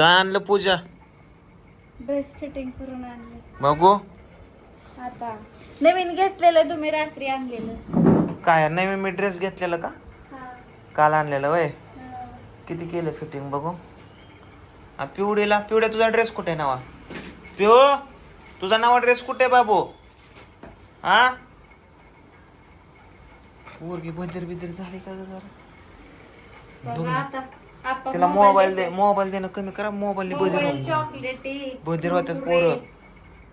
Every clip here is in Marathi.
काय आणलं पूजा? ड्रेस फिटिंग करून आणले. बघू. आता. नवीन घेतलेलं तुम्ही रात्री आणलेलं. काय नवीन मी ड्रेस घेतलेला का? काल आणलेलं वय किती केलं फिटिंग बघू? हा पिवडीला पिवड्या तुझा ड्रेस कुठे नावा? पिओ तुझा नावा ड्रेस कुठे बाबू? हा पोरगी बदर बिदर झाली का ग जरा? बघा आता. तिला मोबाईल दे मोबाईल देणं कमी करा मोबाईल मोबाईल चॉकलेट बदर होत्यात पोरं.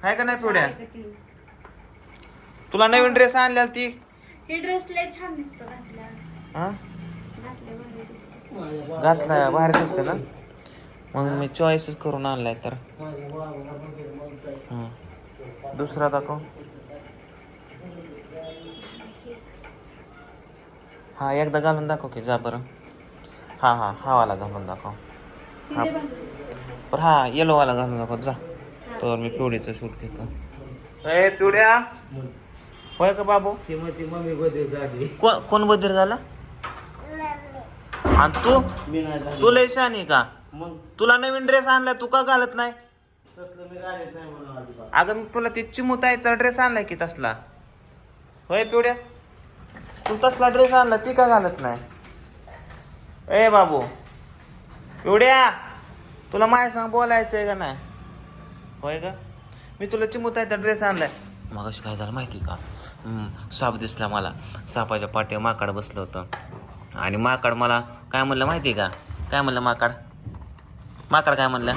आहे का नाही पिवड्या? तुला नवीन ड्रेस आणलेला ती? हे ड्रेस लय छान दिसतो घातल्या. हा? घातला बाहेर दिसतं. ना? मग मी चॉईसच करून आणलाय तर. हं. दुसरा दाखव. हा एकदा घालून दाखव की जा बरं. हा हा हा वाला घालून दाखव. हा. लय हा येलो वाला घालून दाखव जा. तर मी पिवडीचं शूट घेतो. ए पिवड्या होय का बाबू? कोण कोण बदल झाला? आणि तू? मी नाही तू लय शानी का? मग तुला नवीन ड्रेस आणलाय तू का घालत नाही? तसलं मी घालत नाही म्हणून अजिबात अगं मी तुला ते चिमुतायचा ड्रेस आणलाय की तसला. होय पिवड्या तू तसला ड्रेस आणला ती का घालत नाही? ए बाबू पिवड्या तुला माझ्या सांग बोलायचंय का नाही? होय का मी तुला चिमुतायचा ड्रेस आणलाय. मग काय झालं माहिती का? साप दिसला मला. सापाच्या पाठी माकड बसलं होतं. आणि माकड मला काय म्हणलं माहिती का? काय म्हणलं माकड? माकड काय म्हणलं?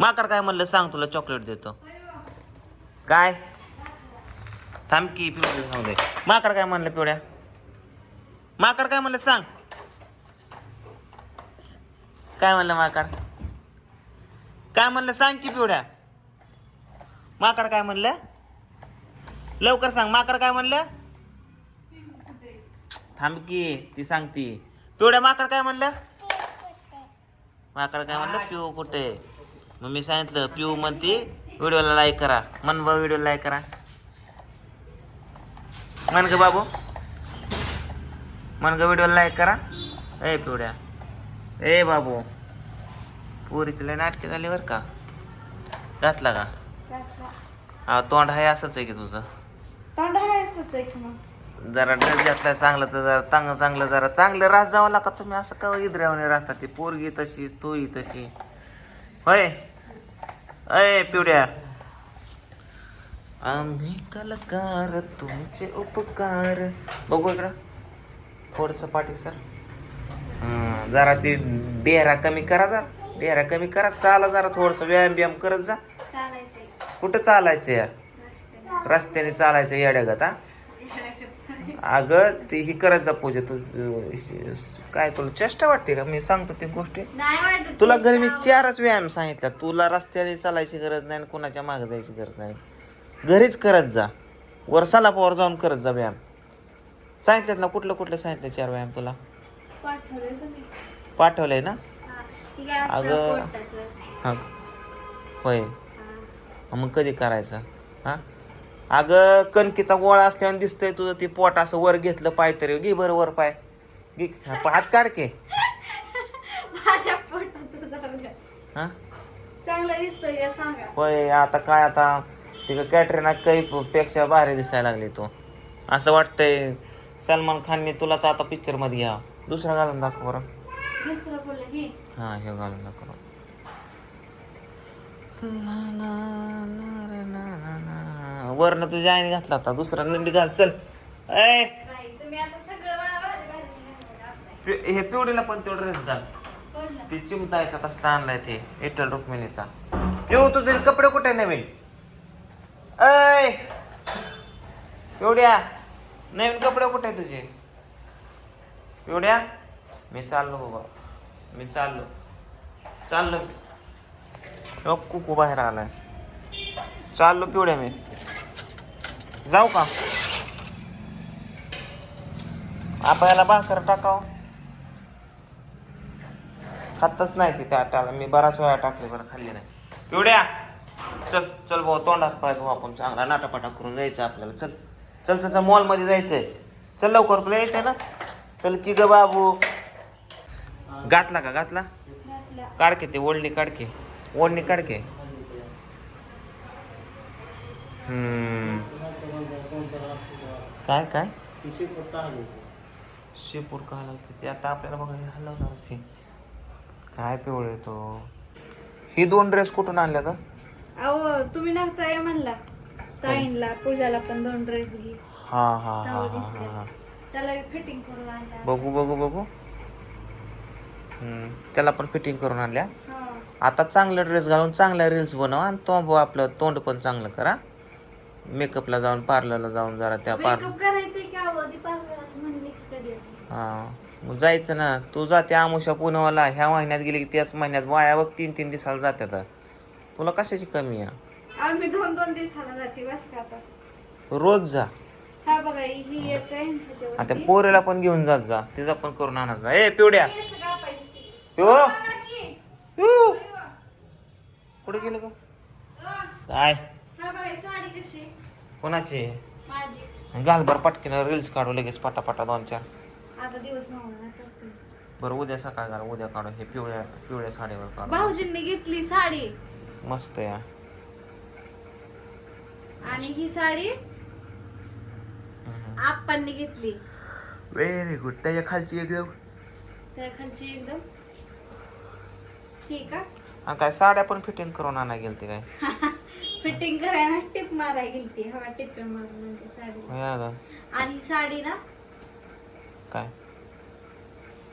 माकड काय म्हणलं? सांग तुला चॉकलेट देतो. काय? थांब की पिवळी सांगू दे माकड काय म्हणलं पिवड्या माकड काय म्हणलं सांग. काय म्हणलं माकड? काय म्हणलं? सांग की पिवड्या. माकड काय म्हणलं? लवकर सांग. माकड काय म्हणलं? थांब की ती सांगती. पिवड्या माकड काय म्हणलं? माकड काय म्हणलं? पिऊ कुठे? मग मी सांगितलं पिऊ म्हणते व्हिडिओला लाईक करा. मन बा व्हिडिओ लाईक करा. मन ग बाबू. मन ग व्हिडिओला लाईक करा. ए पिवड्या. ए बाबू पोरीची लय नाटके झाली बरं का? घातला का? हा तोंड आहे असंच आहे की तुझं? तांदळायचंच आहे की मग. जरा ड्रेस घेतलाय चांगलं तर जरा चांगलं चांगलं जरा चांगलं राहत जावं लागत तुम्ही असं का इद्रावणे राहता ती? पोरगी तशीच तूही तशी. होय? अय पिवड्या. आम्ही कलाकार तुमचे उपकार. बघू इकडं. थोडस पाठी सर. जरा ती डेरा कमी करा जरा डेरा कमी करा चाला जरा थोडस व्यायाम बियाम करत जा. कुठं चालायचं या? रस्त्याने चालायचं येड्यागत हा? अगं ती ही करत जा पूजा. तू काय तुला चेष्टा वाटते का? मी सांगतो ती गोष्टी. तुला घरी मी चारच व्यायाम सांगितला तुला रस्त्याने चालायची गरज नाही आणि कोणाच्या मागे जायची गरज नाही. घरीच करत जा. वर सलापावर जाऊन करत जा व्यायाम. सांगितलेत ना कुठलं कुठलं सांगितलं चार व्यायाम तुला? पाठवलंय ना? अगं. हां. होय. मग कधी करायचं? हां? अगं कणकीचा गोळा असल्यावर दिसतंय तुझं ते पोट असं वर घेतलं पाय तरी. घे बरं वर पाय. घे हात काढ के. हां? होय आता काय आता तिकडं कॅटरीना काही पेक्षा भारी दिसायला लागली तू. असं वाटतंय सलमान खानने तुलाच आता पिक्चरमध्ये घ्या दुसरा घालून दाखव बरं. दुसरं बोललं की. हां हे घालून दाखव ला ला ला रे ला ला ला. वरनं तुझ्या आईने घातला होता. दुसरा नंदी घाल चल. ऐ. नाही तुम्ही आता सगळं मला भारी भारी घालून घातलंय. पि- हे पिवडीला पण तेवढं ड्रेस घाल? ती चिमतायचा तसला आणलाय ते. विठ्ठल रुक्मिणीचा पिऊ तुझे कपडे कुठे नवीन? ऐ. पिवड्या नवीन कपडे कुठे तुझे? पिवड्या मी चाललो बाबा. मी चाललो. चाललो हो, कुकू बाहेर आलाय. चाललो पिवड्या मी. जाऊ का? आपल्याला भाकर टाकाव. खातच नाही तिथे त्या आटाला. मी बराच वेळा टाकले बरं खाल्ली नाही. पिवड्या चल चल भाऊ तोंडात पाय भाऊ आपण. चांगला नाटापाटा करून जायचं आपल्याला. चल. चल चल चल मॉलमध्ये जायचंय. चल लवकर. तुला यायचंय ना? चल की ग बाबू. घातला का? घातला? काढके ते ओढणी काढके ओढणी काढके हम्म. काय काय? शेपूर का हलवते ते? आता आपल्याला बघायला हलवणार असे काय पिवळे तो. ही दोन ड्रेस कुठून आणल्या तर अहो तुम्ही नव्हता म्हणला. ताईंला पूजाला पण दोन ड्रेस घे. हा हा हा हा हा. हा. त्याला फिटिंग करून आणल्या. बघू बघू बघू. हम्म, त्याला पण फिटिंग करून आणल्या. हा. आता चांगला ड्रेस घालून चांगल्या रील्स बनव आणि तो आपलं तोंड पण चांगलं करा. मेकअपला जाऊन पार्लरला जाऊन जरा त्या पार्लर मेकअप करायचंय की अहो ती पार्लर म्हणली की कधी येते? हा मग जायचं ना. तू जाते आमुषा पुण्याला ह्या महिन्यात गेली की त्याच महिन्यात वाया बघ तीन तीन दिवसाला जात्यात तुला कशाची कमी आहे? आम्ही दोन दोन दिवसाला जाते बस का आता रोज जा. हा बघा ही आहे. ह्याच्यावरती. पोरीला पण घेऊन जात जा. तिचा पण करून आणत जा. ए पिवड्या. की. पिऊ कुठे गेलं का काय? कोणाची? माझी. घाल बरं पटकीन रील्स काढू लगेच पटापटा दोन चार. आता दिवस बरं उद्या सकाळ घाल उद्या काढू. हे पिवळ्या पिवळ्या साडीवर काढू. भाऊजींनी घेतली साडी. मस्त या. आणि ही साडी? आप्पांनी घेतली. व्हेरी गुड त्याच्या खालची एकदम त्या खालची एकदम ठीक आहे. हा काय साड्या पण फिटिंग करून आणाय गेलते काय? फिटिंग करायला टिप मारायला गेलती. हवा टिप मारून आणली साडी. होय अगं. आणि ही साडी ना काय?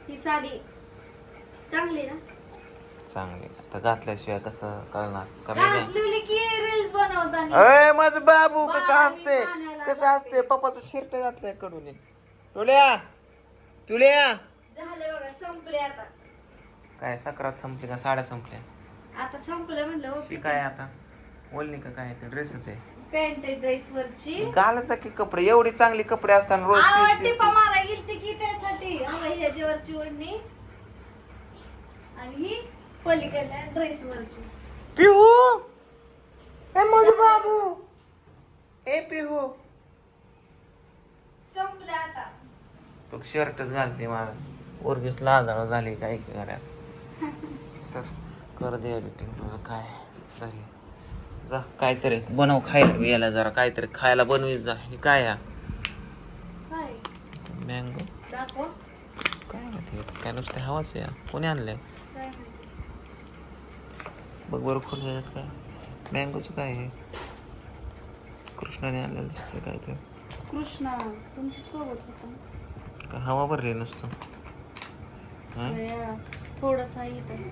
ही साडी चांगली ना? चांगली. आता घातल्याशिवाय कसं कळणार? कमी घातलेली की रील्स बनवताना? अय माझं बाबू कसं असते कसं असते पप्पाचं शिरट घातलंयकडून. टोल्या पिवल्या झाले बघा संपले आता. काय सक्रात संपली का साड्या संपल्या? आता संपलं म्हणलं हो. काय आता? बोलली का काय? ड्रेसच आहे. पॅन्ट ड्रेस वरची. घालायचा की कपडे? एवढी चांगली कपडे असताना रोज तीस- आवड तीस- तीस- गेलती की त्यासाठी. ह्याच्यावरची ओढणी. आणि ही पलीकडल्या ड्रेस वरची. पिहू! ए माझं बाबू! ए पिहू! संपलं आता. तो शर्टच घालते माझा. पोरगीच लाजाळ झाली काय घरात सर कर दे एडिटिंग तुझं काय तरी. जा काहीतरी बनव खायला यायला जरा काहीतरी खायला बनवीत जा. हे काय या मँगो. काय माहिती काय नुसते हवाच या कोणी आणलंय. बघ बरं खोल काय. मँगोचं काय आहे? कृष्णाने आणलेलं दिसतंय काय ते कृष्णा तुमच्यासोबत होता. हवा भरली नुसतं? हं? थोडस इथं.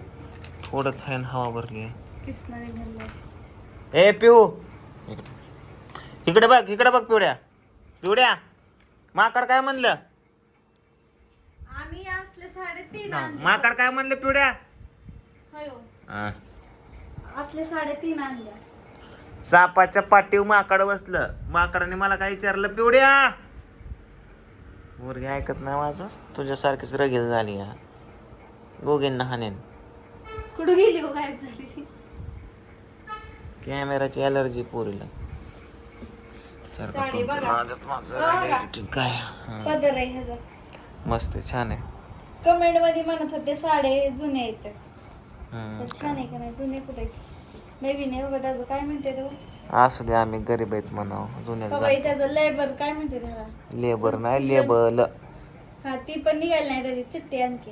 थोडंच आहे आणि हवा भरली. आहे कृष्णाने घालला ए पिऊ! इकडे. इकडे बघ इकडे बघ पिवड्या. पिवड्या माकड काय म्हणलं? आम्ही असले साडेतीन आणले. माकड काय म्हणलं पिवड्या? होयो. हा. असले साडेतीन आणल्या. सापाच्या पाठीव माकड बसलं. माकडाने मला काय विचारलं पिवड्या? मुलगी ऐकत नाही माझं. तुझ्यासारखीच रगेल झाली हा. गोगेंना हाणेन. कुठं गेली हो गायब झाली? कॅमेराची अलर्जी पोरीला. साडी बघा. माझं बघा. editing काय? हा. पदर आहे ह्याचा. मस्त आहे छान आहे. कमेंटमध्ये म्हणत होते साडे जुने आहेत. हम्म. तर छान आहे का नाही? जुने कुठे आहेत? बघा त्याचं काय म्हणते तो? असू दे आम्ही गरीब आहेत म्हणावं. बाबा जुन्या त्याचं लेबर काय म्हणते त्याला? लेबर नाही लेबल हा ती पण निघाली नाही त्याची चिठ्ठी आणखी